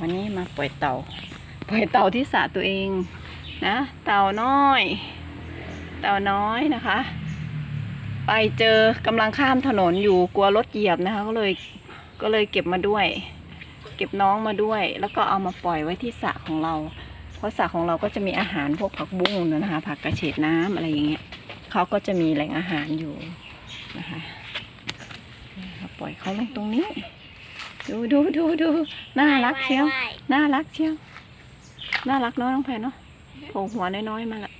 วันนี้มาปล่อยเต่า ปล่อยเต่าที่สระตัวเองนะ เต่าน้อย เต่าน้อยนะคะ ไปเจอกำลังข้ามถนนอยู่กลัวรถเหยียบนะคะ ก็เลยก็เลยเก็บมาด้วย เก็บน้องมาด้วย แล้วก็เอามาปล่อยไว้ที่สระของเรา เพราะสระของเราก็จะมีอาหารพวกผักบุ้งนะคะ ผักกระเฉดน้ำอะไรอย่างเงี้ยเขาก็จะมีแหล่งอาหารอยู่นะคะปล่อยเขาลงตรงนี้ ดูดูดูดูน่ารักเชียวน่ารักเชียวน่ารักเน้อยน้องแพนเนาะโผล่หัวน้อยๆมาละ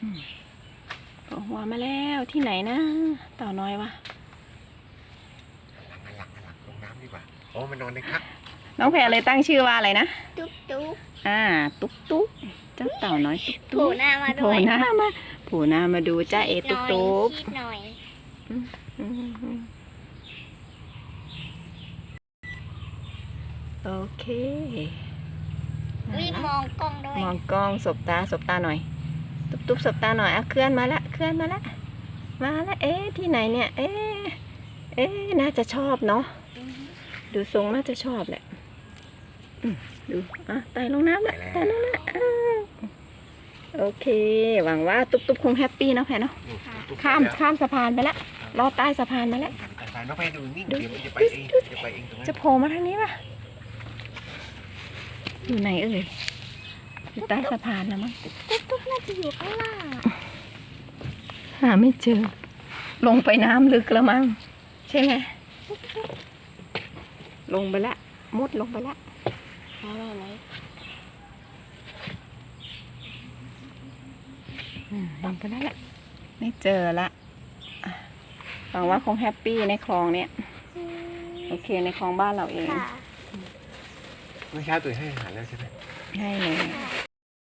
อืมโผล่หัวมาแล้วที่ไหนนะเต่าน้อยวะหลังหลังหลังลงน้ำดีกว่าโอ้มันนอนในคักน้องแพรเลยตั้งชื่อว่าอะไรนะตุ๊กตุ๊กอ่า ตุ๊กตุ๊กเจ้าเต่าน้อยตุ๊กโผล่ตุ๊กหน้ามาโผด้ล่วยหน้ามาโผล่หน้ามาดูจ้าเอตุ๊กตุ๊กคิดหน่อยอืมโอเควิ่งมองกล้องด้วย มองกล้องสบตาสบตาหน่อย ตุ๊บตุ๊บสบตาหน่อยอะเคลื่อนมาละเคลื่อนมาละมาละเอ๊ะที่ไหนเนี่ย เอ๊ะเอ๊ะน่าจะชอบเนาะดูทรงน่าจะชอบแหละอืมดูอะไต่ลงน้ำละไต่ลงน้ำอ่า โอเค หวังว่าตุ๊บตุ๊บคงแฮปปี้เนาะแพรเนาะนี่ตุ๊กข้ามแล้วข้ามสะพานไปละลอดใต้สะพานมาแล้วแต่สายน้องไปดูนิ่งดูเดี๋ยวมันจะไปเองดูจะไปเองตรงนั้นจะโผล่มาทางนี้ปะอยู่ไหนเอ่ยอยู่ใต้สะพานนะมั้งตุ๊กตุ๊กน่าจะอยู่ข้างล่างหาไม่เจอ ลงไปน้ำลึกแล้วมั้งใช่ไหมลงไปละมุดลงไปละอะไรไหน อืมลงไปแล้วละไม่เจอละอะหวังว่าคงแฮปปี้ในคลองเนี้ยโอเคในคลองบ้านเราเองค่ะเมื่อเช้าตัวให้อาหารแล้วใช่ไหมใช่เลย